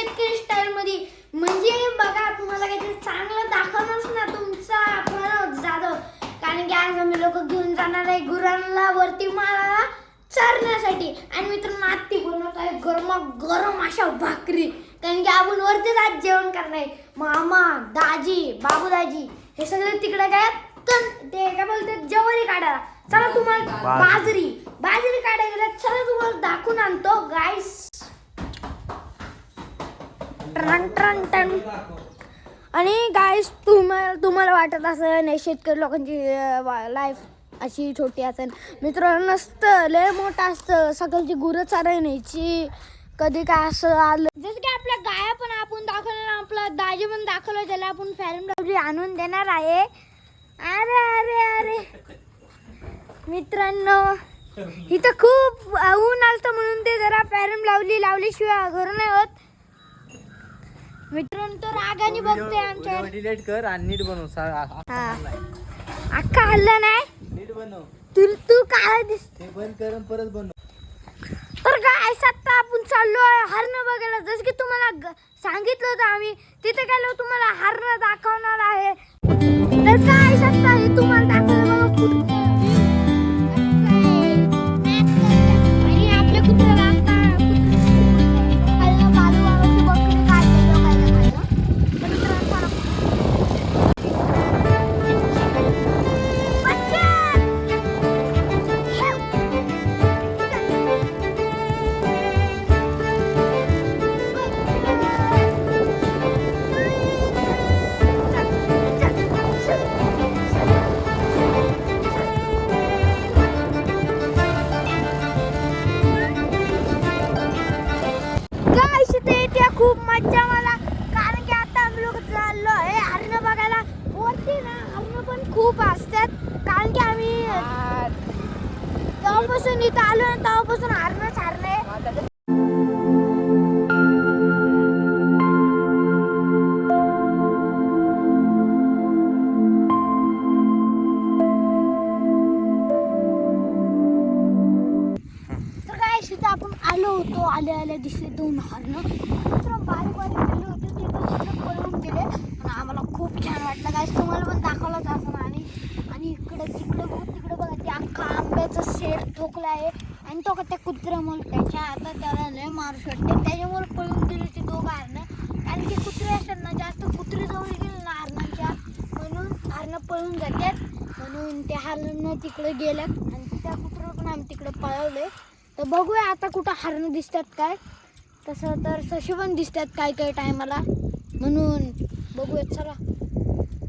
शेतकरी स्टाईल मध्ये. म्हणजे बघा तुम्हाला काहीतरी चांगलं दाखवणारच ना तुमचा प्रणव जाधव. कारण की आज आम्ही लोक घेऊन जाणार आहे गुरांना वरती माळाला चरण्यासाठी. आणि मित्रांनो आत्ती बनवत आहे गरमा गरम अशा भाकरी. कारण की आपण वरतीच आज जेवण करणार आहे. मामा दाजी बाबू दाजी हे सगळे तिकडे काय कण ते काय बोलतात? जवारी काढायला. चला तुम्हाला बाजरी. बाजरी. काढायला चला तुम्हाला दाखवून आणतो. गाईस ट्रन रन टन आणि गाईस तुम्हाला तुम्हाला वाटत असं नाही शेतकरी लोकांची लाईफ अशी छोटी असेल. मित्रांनो नसतं लय मोठं असतं. सकाळची गुरं चालण्याची कधी काय असं आलं जसं की आपल्या गाया पण आपण दाखवलं आपला दाजी पण दाखवलं त्याला आपण फॅरम लावली आणून देणार आहे. अरे अरे अरे. मित्रांनो इथं खूप ऊन आलतं म्हणून ते जरा फॅरम लावली लावल्याशिवाय घर नाही होत. मित्रांनो तो रागाने बघतोय आमच्या डिलीट कर आणि नीट बनव सा- आ- आ- हा. अक्का हल्लं नाही? नीट बनव. तू तू काय दिस ते बंद कर आणि परत बनव. तर काय सत्ता आपण चाललोय हरण बघायला. जसं की तुम्हाला ग- सांगितलं होतं आम्ही तिथे गेलो तुम्हाला हरण दाखवणार आहे. तर काय सत्ता हे तुम्हाला दाखवलं बघा होतो आले दिसले दोन हरण तर बारीक बारीक गेले होते ते पण पळून गेले. आणि आम्हाला खूप छान वाटलं. काय तुम्हाला पण दाखवलंच असं आणि आणि इकडे तिकडे बघू तिकडे बघा ते अख्खा आंब्याचं शेर ठोकला आहे. आणि तो का त्या कुत्र्यामुळे त्याच्या आता त्याला लय मारू शकते. त्याच्यामुळे पळून गेले ते दोघं हरणं कारण की कुत्रे असतात ना जास्त कुत्रे जवळ गेले ना हरणांच्या म्हणून हरणं पळून जातात. म्हणून ते हरणं तिकडे गेल्यात. आणि त्या कुत्र्याला पण आम्ही तिकडे पळवले तर बघूया आता कुठं हरणं दिसतात काय. तसं तर सशी पण दिसतात काय काय टायमाला. म्हणून बघूया चला.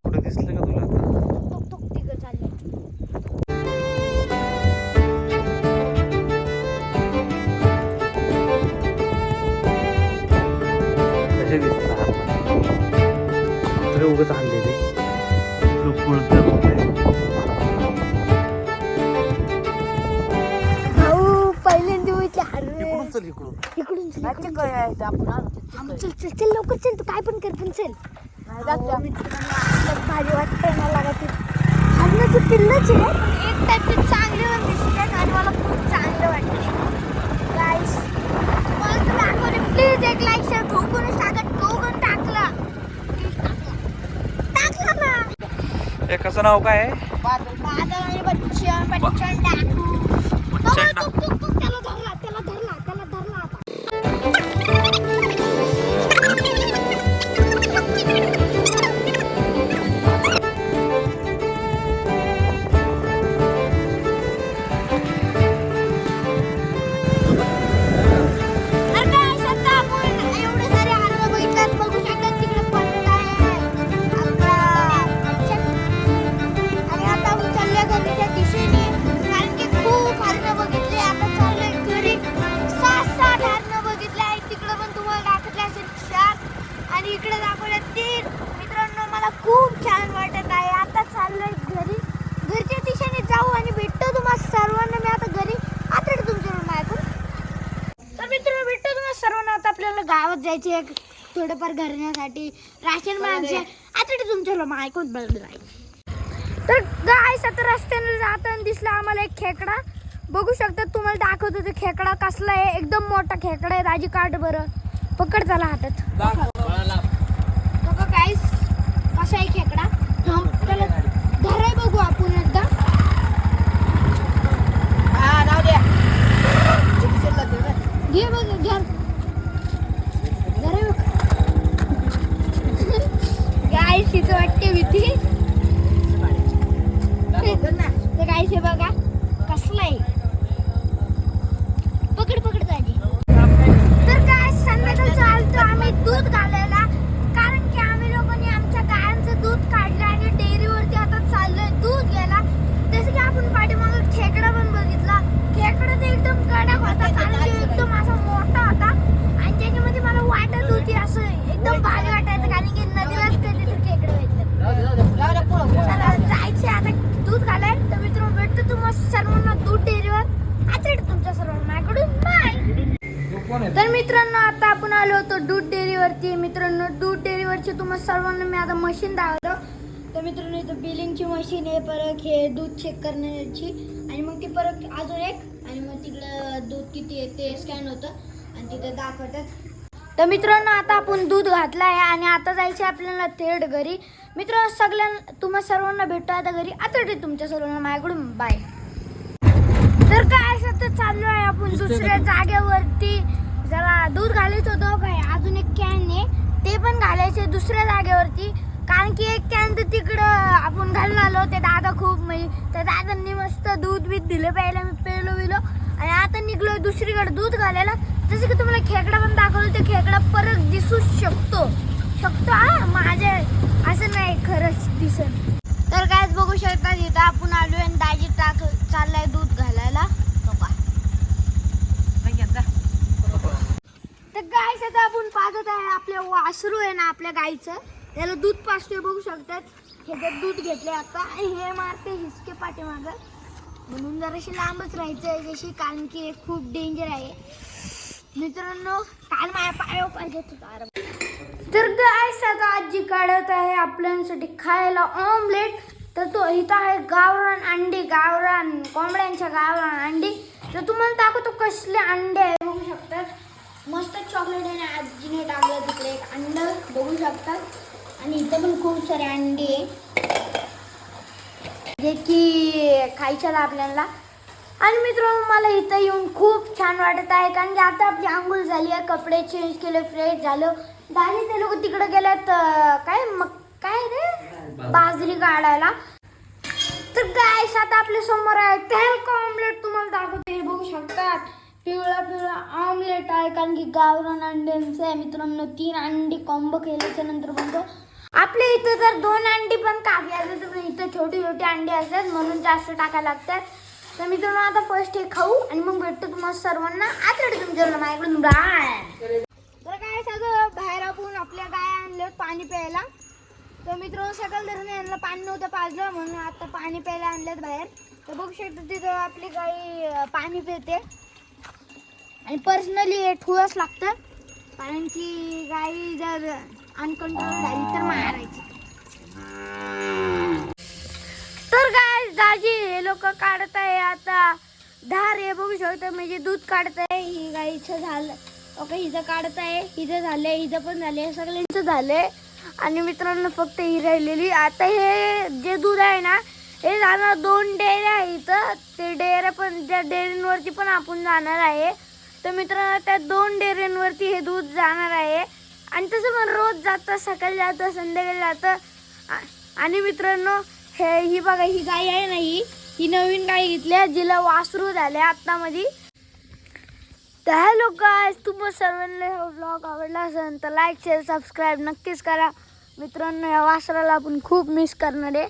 कुठं दिसलं का तुला? आता टोक टोक तिघं चालले. कसे दिसतात? कुत्रे उगाच चल, चल. चल चल चल लवकर चल तू काय पण कर पण चल. अहो, मित्रांनो, असलं भारी वाटतंय मला का ते हरणाचं पिल्लंच आहे एक टाईपचे चांगले पण दिसतात आणि मला खूप चांगलं वाटतं गाईस मला तुम्ही प्लीज एक लाईक शेअर ठोकूनच टाका ठोकून टाकला? Please टाकला. टाकला ना. एकाचं नाव काय आहे? बादल आणि बच्चन बच्चन टाकू. तो- तो- जायचे थोडंफार घरण्यासाठी राशन माणसे. आता ते तुमच्या मग ऐकून बघलं तर गायस आता रस्त्याने जाताना दिसला आम्हाला एक खेकडा. बघू शकता तुम्हाला दाखवतो ते खेकडा कसला आहे. एकदम मोठा खेकडा आहे. राजी काढ बरं. पकड त्याला हातात. गायस कसा आहे खेकडा थांब, त्याला धराय बघू आपण एकदा घे बघ घ्या धराय बघ गायस तिथं वाटते भीती तर काय हे बघा कसलं आहे पकड पकड दादी तर काय संध्याकाळी चालतो आम्ही दूध घालायला कारण की आम्ही लोकांनी आमच्या गायांचं दूध काढलं आणि डेअरीवरती आता चाललोय दूध घ्यायला जसं की आपण पाठीमागं खेकडा पण बघितला खेकडा तर एकदम कडक होता कारण की एकदम असा मोठा होता आणि त्याच्यामध्ये मला वाटत होती असं एकदम भारी वाटायचं कारण की नदीलाच कधीतरी खेकडं भेटलं चला जायचे आता दूध घालाय तर मित्र भेटतो तुम्हाला सर्वांना दूध डेअरीवर आता तुमच्या सर्वांना माझ्याकडून बाय तर मित्रांनो आता आपण आलो होतो दूध डेअरीवरती मित्रांनो दूध मग सर्वांना मी आता मशीन दाखवतो. तर मित्रांनो इथं बिलिंगची मशीन आहे परत हे दूध चेक करण्याची. आणि मग ती परत अजून एक आणि मग तिकडं दूध किती आहे ते स्कॅन होतं. आणि तिथं दाखवतात. तर मित्रांनो आता आपण दूध घातलं आहे आणि आता जायचं आहे आपल्याला थेट घरी. मित्रांनो सगळ्यांना तुम्हा सर्वांना भेटतो आता घरी. आता ते तुमच्या सर्वांना माझ्याकडून. बाय तर काय सतत चाललो आहे आपण दुसऱ्या जागेवरती. जरा दूध घालत होतो काय? अजून एक कॅन आहे. ते पण घालायचे दुसऱ्या जागेवरती. कारण की एक कॅन तर तिकडं आपण घालून आलो ते दादा खूप म्हणजे त्या दादांनी मस्त दूध बीत दिलं प्यायला मी पेलो बिलो. आणि आता निघलो दुसरीकडे दूध घालायला. जसं की तुम्हाला खेकडा पण दाखवलं ते खेकडा परत दिसू शकतो. शकतो हा माझ्या असं नाही खरंच दिसत. तर काय बघू शकता इथं आपण आलो आणि दाजी टाक चाललाय दूध घालायला तो पहा. तर गायचं आता आपण पाजत आहे आपल्या वासरू आहे ना आपल्या गायचं त्याला दूध पाजतोय बघू शकतात. ह्याच्यात दूध घेतले आता आणि हे मारते हिसके पाठीमागं. म्हणून जराशी लांबच राहायचं आहे जशी कारण की हे खूप डेंजर आहे. मित्रांनो काल माझ्या पायावर घेत होता तर गायस आता आजी काढत आहे आपल्यासाठी खायला ऑमलेट तर तो इथं आहे गावरान अंडी गावरान कोंबड्यांच्या गावरान अंडी. तर तुम्हाला दाखवतो कसले अंडे आहे बघू शकतात मस्त चॉकलेट आहे आणि आजीने टाकलं तिकडे एक अंड बघू शकतात आणि इथं पण खूप सारे अंडी आहे. जे की खायच्याला आपल्याला. आणि मित्रांनो मला इथं येऊन खूप छान वाटत आहे कारण की आता आपली आंघोळ झाली आहे कपडे चेंज केले फ्रेश झालं. दाणी ते लोक तिकडे गेल्यात काय मग काय रे? बाजरी काढायला. तर काय आता आपल्यासमोर आहे तेल का ऑमलेट तुम्हाला दाखवते हे बघू शकतात. पिवळा पिवळा फेवरेट आहे कारण की गावरान अंड्यांचं आहे मित्रांनो तीन अंडी कॉम्बो केल्याच्यानंतर बनतो आपल्या इथं तर दोन अंडी पण काफी असतात पण इथं छोटी छोटी अंडी असतात म्हणून जास्त टाकायला लागतात. तर मित्रांनो आता फर्स्ट हे खाऊ आणि मग भेटतो तुम्हाला सर्वांना. आता तुमच्या माझ्याकडून बाय तर काय सगळं बाहेर आपण आपल्या गाय आणलं पाणी प्यायला. तर मित्रांनो सकाळ धरून यांना पाणी नव्हतं पाजलं म्हणून आता पाणी प्यायला आणलेत बाहेर. तर बघू शकतो तिथं आपली गाई पाणी पिते. आणि पर्सनली हे ठुळच लागतं. कारण की गाई जर अनकंट्रोल झाली तर मारायची. तर काय दाजी हे लोक काढत आहे आता. धार हे बघू शकतो म्हणजे दूध काढत आहे ही गाईचं झालं. ओके हिचं काढत आहे हिचं झालंय हिचं पण झाले सगळ्यांचं झालंय. आणि मित्रांनो फक्त ही राहिलेली. आता हे जे दूध आहे ना हे जाणार दोन डेऱ्या आहे इथं. ते डेअर पण त्या डेअरींवरती पण आपण जाणार आहे. तर मित्रांनो त्या दोन डेअरींवरती हे दूध जाणार आहे. आणि तसं पण रोज जातं सकाळी जातं संध्याकाळी जातं आणि मित्रांनो हे ही बघा ही गाय आहे ना ही. ही नवीन गाय घेतल्या जिला वासरू झाले आत्तामध्ये. तर हॅलो गाय तुम्हाला सर्वांना हा ब्लॉग आवडला असेल तर लाईक शेअर सबस्क्राईब नक्कीच करा. मित्रांनो या वासराला आपण खूप मिस करणार आहे.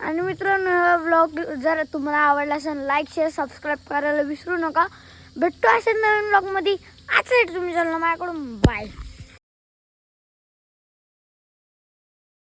आणि मित्रांनो हा ब्लॉग जर तुम्हाला आवडला असेल लाईक शेअर सबस्क्राईब करायला विसरू नका. भेटतो असेल नवीन ब्लॉगमध्ये आज तुम्ही चाललं माझ्याकडून. बाय